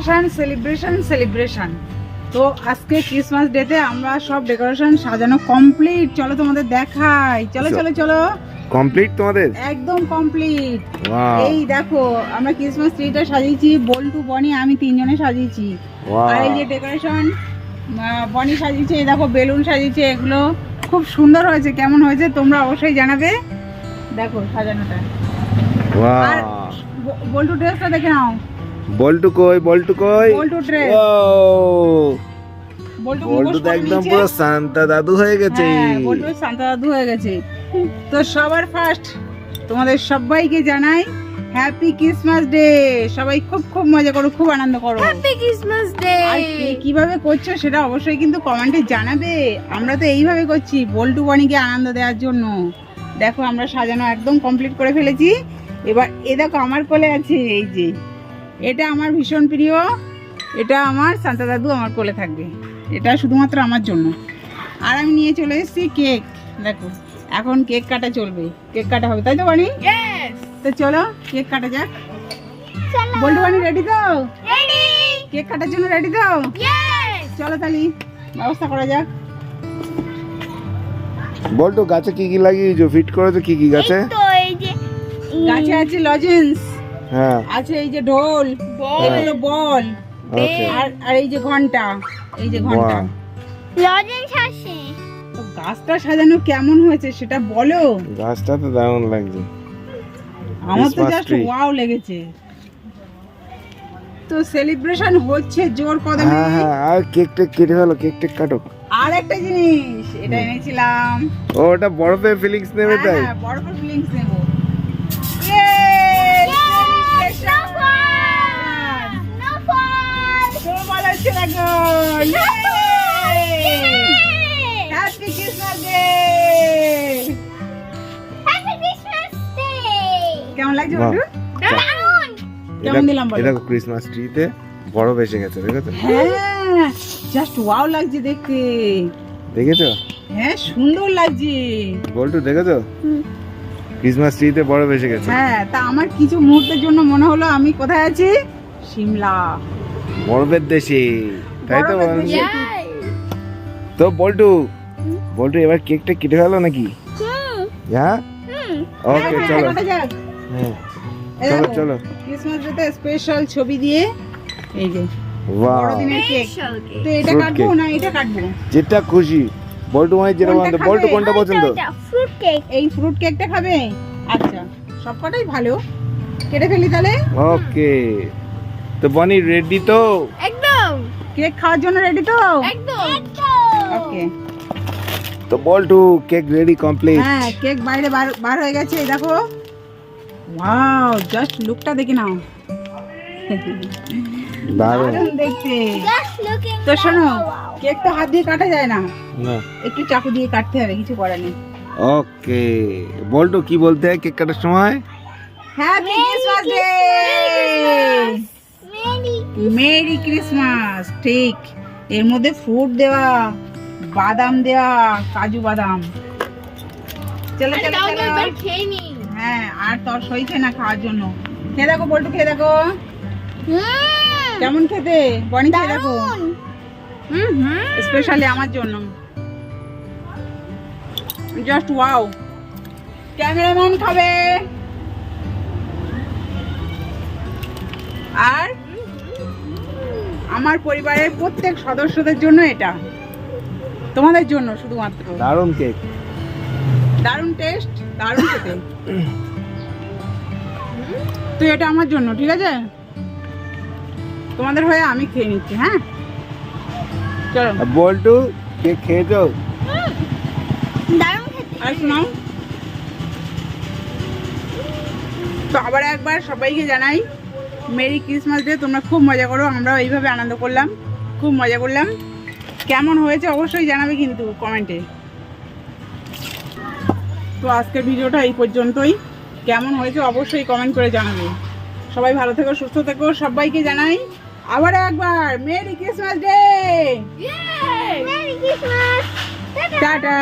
Celebration celebration celebration তো আজকে Christmas ডেতে আমরা সব ডেকোরেশন সাজানো কমপ্লিট চলো তোমাদের দেখাই। চলো চলো চলো। কমপ্লিট তোমাদের? একদম কমপ্লিট এই দেখো আমরা ক্রিসমাস ট্রিটা সাজিয়েছি বল্টু বনি আমি তিনজনে সাজিয়েছি। আর এই যে ডেকোরেশন বনি সাজিয়েছে এই দেখো বেলুন সাজিয়েছে এগুলো খুব সুন্দর হয়েছে। কেমন হয়েছে তোমরা অবশ্যই জানাবে। দেখো সাজানোটা। আর বল্টু ড্রেসটা দেখে নাও। বল্টু কই বল্টু কই? বল্টু ড্রেস ও বল্টু বল্টু তো একদম। পুরো সান্তা দাদু হয়ে গেছে। হ্যাঁ, বল্টু শান্তা দাদু হয়ে গেছে। তো সবার ফার্স্ট তোমাদের সবাইকে জানাই হ্যাপি ক্রিসমাস ডে সবাই খুব খুব মজা করো খুব আনন্দ করো। হ্যাপি ক্রিসমাস ডে আর কীভাবে করছ সেটা অবশ্যই কিন্তু কমেন্টে জানাবে। আমরা তো এইভাবে করছি বল্টু বনিকে আনন্দ দেওয়ার জন্য। দেখো আমরা সাজানো একদম কমপ্লিট করে ফেলেছি। এবার এ দেখো আমার কোলে আছে এই যে। এটা আমার ভীষণ প্রিয়। এটা আমার সান্তা দাদু আমার কোলে থাকবে। এটা শুধুমাত্র আমার জন্য। আর আমি নিয়ে চলে এসেছি কেক। দেখো এখন কেক কাটা চলবে। কেক কাটা হবে তাই তো বানি? তো চলো কেক কাটা যাক। বল্টু বানি রেডি তো? কেক কাটার জন্য রেডি তো? চলো তাহলে ব্যবস্থা করা যাক। বল্টু গাছে কি কি লাগিয়েছো? ফিট করেছ? কি কি গাছে? তো এই যে গাছে আছে লজেন্স। হ্যাঁ। আছে এই যে ঢোল এগুলো বল। আর আর এই যে ঘণ্টা এই যে ঘণ্টা। লজেন্স আছে গাছটা সাজানো কেমন হয়েছে সেটা বলো। গাছটা তো দারুণ লাগছে। আমার তো জাস্ট ওয়াও লেগেছে। তো সেলিব্রেশন হচ্ছে জোর কদমে। হ্যাঁ হ্যাঁ আর কেক টেক কেটে ফেলো কেক টেক কাটো আর একটা জিনিস এটা এনেছিলাম। ওটা বরফের ফিলিংস নেবে হ্যাঁ, তাই? হ্যাঁ, বড় ফিলিংস নেব। তোমার হচ্ছে দেখো হ্যাপি ক্রিসমাস ডে কেমন লাগছে। বন্ধু? কেমন দিলাম বলো? এটা ক্রিসমাস ট্রিতে বরফ এসে গেছে দেখেছ হ্যাঁ জাস্ট ওয়াও লাগছে দেখতে। দেখেছ? হ্যাঁ সুন্দর লাগছে। বল্টু দেখেছ? ক্রিসমাস ট্রিতে এসে গেছে। হ্যাঁ তা আমার কিছু মুহূর্তের জন্য মনে হলো আমি কোথায় আছি? সিমলা বরফের দেশে। তাই তো। তো বল্টু বল্টু এবার কেকটা কেটে ফেলো নাকি? হ্যাঁ? ওকে হ্যাঁ, চলো। কাটা যাক। হ্যাঁ এই চলো চলো। ক্রিসমাস ডেতে স্পেশাল ছবি দিয়ে এই যে বাহ বড়দিনের কেক। তো এটা Fruit কাটবো cake. না এটা কাটবো? যেটা খুশি। বল্টু মানে যেটা পছন্দ বল্টু কোনটা পছন্দ? ফ্রুট কেক এই ফ্রুট কেকটা খাবে? আচ্ছা সবকটাই ভালো। কেটে ফেলি তাহলে? ওকে তো বনি রেডি তো? একদম কেক খাওয়ার জন্য রেডি তো? একদম। ওকে তো বল্টু কেক রেডি কমপ্লিট হ্যাঁ কেক বাইরে বার বার হয়ে গেছে এই দেখো। ওয়াও জাস্ট লুকটা দেখে নাও। দারুণ। দেখতে। তো শোনো কেক তো হাত দিয়ে কাটা যায় না। না। একটু চাকু দিয়ে কাটতে হবে কিছু করার নেই। ওকে বল্টু কি বলতে হয় কেক কাটার সময়? Happy Christmas day merry Christmas ঠিক। এর মধ্যে ফ্রুট দেওয়া বাদাম দেওয়া কাজু বাদাম। চলো চলো চলো। হ্যাঁ আর তোর সইছে না খাওয়ার জন্য। খেয়ে দেখো বল্টু খেয়ে দেখো। কেমন খেতে? বনি খেয়ে দেখো। স্পেশালি আমার জন্য। জাস্ট ওয়াও ক্যামেরাম্যান খাবে। আর আমার পরিবারের প্রত্যেক সদস্যদের জন্য এটা। তোমাদের জন্য শুধুমাত্র। দারুণ কেক দারুণ টেস্ট দারুণ খেতে। তো এটা আমার জন্য ঠিক আছে? তোমাদের হয়ে আমি খেয়ে নিচ্ছি হ্যাঁ? চলো। বল্টু খেয়েছো দারুণ খেতে। আর শোনাও। তো আবার একবার সবাইকে জানাই মেরি ক্রিসমাস ডে তোমরা খুব মজা করো আমরাও এইভাবে আনন্দ করলাম খুব মজা করলাম। কেমন হয়েছে অবশ্যই জানাবে কিন্তু কমেন্টে। তো আজকের ভিডিওটা এই পর্যন্তই। কেমন হয়েছে অবশ্যই কমেন্ট করে জানাবে। সবাই ভালো থেকো সুস্থ থেকো সবাইকে জানাই আবার একবার মেরি ক্রিসমাস ডে। টাটা।